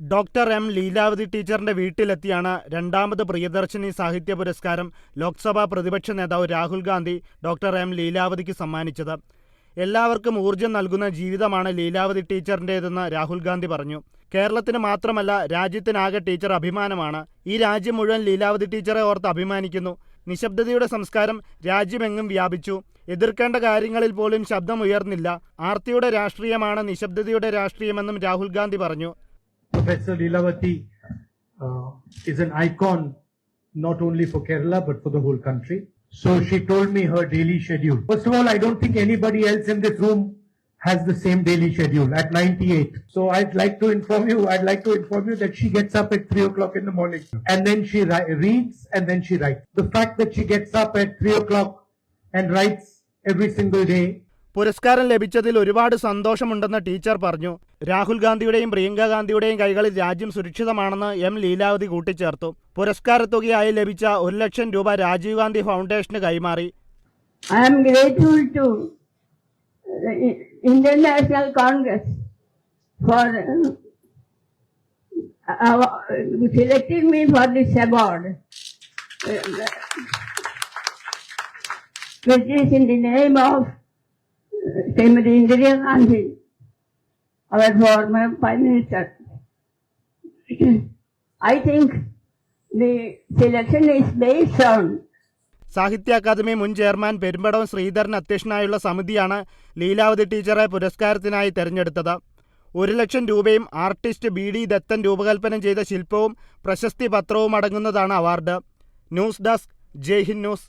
Doctor M Leelavathi ടീച്ചറിന്റെ വീട്ടിലെത്തിയാണ് രണ്ടാമത് പ്രിയദർശിനി സാഹിത്യ പുരസ്കാരം ലോക്സഭാ പ്രതിപക്ഷ നേതാവ് രാഹുൽ ഗാന്ധി ഡോക്ടർ എം ലീലാവതിക്ക് സമ്മാനിച്ചത്. എല്ലാവർക്കും ഊർജം നൽകുന്ന ജീവിതമാണ് ലീലാവതി ടീച്ചറിന്റേതെന്ന് രാഹുൽ ഗാന്ധി പറഞ്ഞു. കേരളത്തിന് മാത്രമല്ല രാജ്യത്തിനാകെ ടീച്ചർ അഭിമാനമാണ്. ഈ രാജ്യം മുഴുവൻ ലീലാവതി ടീച്ചറെ ഓർത്ത് അഭിമാനിക്കുന്നു. നിശബ്ദതയുടെ സംസ്കാരം രാജ്യമെങ്ങും വ്യാപിച്ചു. എതിർക്കേണ്ട കാര്യങ്ങളിൽ പോലും ശബ്ദം ഉയർന്നില്ല ആർത്തിയുടെ രാഷ്ട്രീയമാണ് നിശബ്ദതയുടെ രാഷ്ട്രീയമെന്നും രാഹുൽ ഗാന്ധി പറഞ്ഞു. Professor Lilavati uh, is an icon not only for Kerala but for the whole country. So she told me her daily schedule. First of all, I don't think anybody else in this room has the same daily schedule at 98. So I'd like to inform you, I'd like to inform you that she gets up at 3 o'clock in the morning and then she ri- reads and then she writes. The fact that she gets up at 3 o'clock and writes every single day പുരസ്കാരം ലഭിച്ചതിൽ ഒരുപാട് സന്തോഷമുണ്ടെന്ന് teacher പറഞ്ഞു. രാഹുൽ ഗാന്ധിയുടെയും പ്രിയങ്ക ഗാന്ധിയുടെയും കൈകളിൽ രാജ്യം സുരക്ഷിതമാണെന്ന് M Leelavathi കൂട്ടിച്ചേർത്തു. പുരസ്കാരത്തുകയായി ലഭിച്ച ഒരു ലക്ഷം രൂപ രാജീവ് ഗാന്ധി ഫൗണ്ടേഷന് കൈമാറി. Uh, uh, uh, which is in the name of Indira Gandhi, our former Prime Minister. I think the selection is based Sahitya Akademi മുൻ ചെയർമാൻ പെരുമ്പടവം ശ്രീധരൻ അധ്യക്ഷനായുള്ള സമിതിയാണ് ലീലാവതി ടീച്ചറെ പുരസ്കാരത്തിനായി തെരഞ്ഞെടുത്തത്. ഒരു ലക്ഷം രൂപയും ആർട്ടിസ്റ്റ് ബി ഡി ദത്തൻ രൂപകൽപ്പന ചെയ്ത ശില്പവും പ്രശസ്തി പത്രവും അടങ്ങുന്നതാണ് award. News desk Jai Hind news.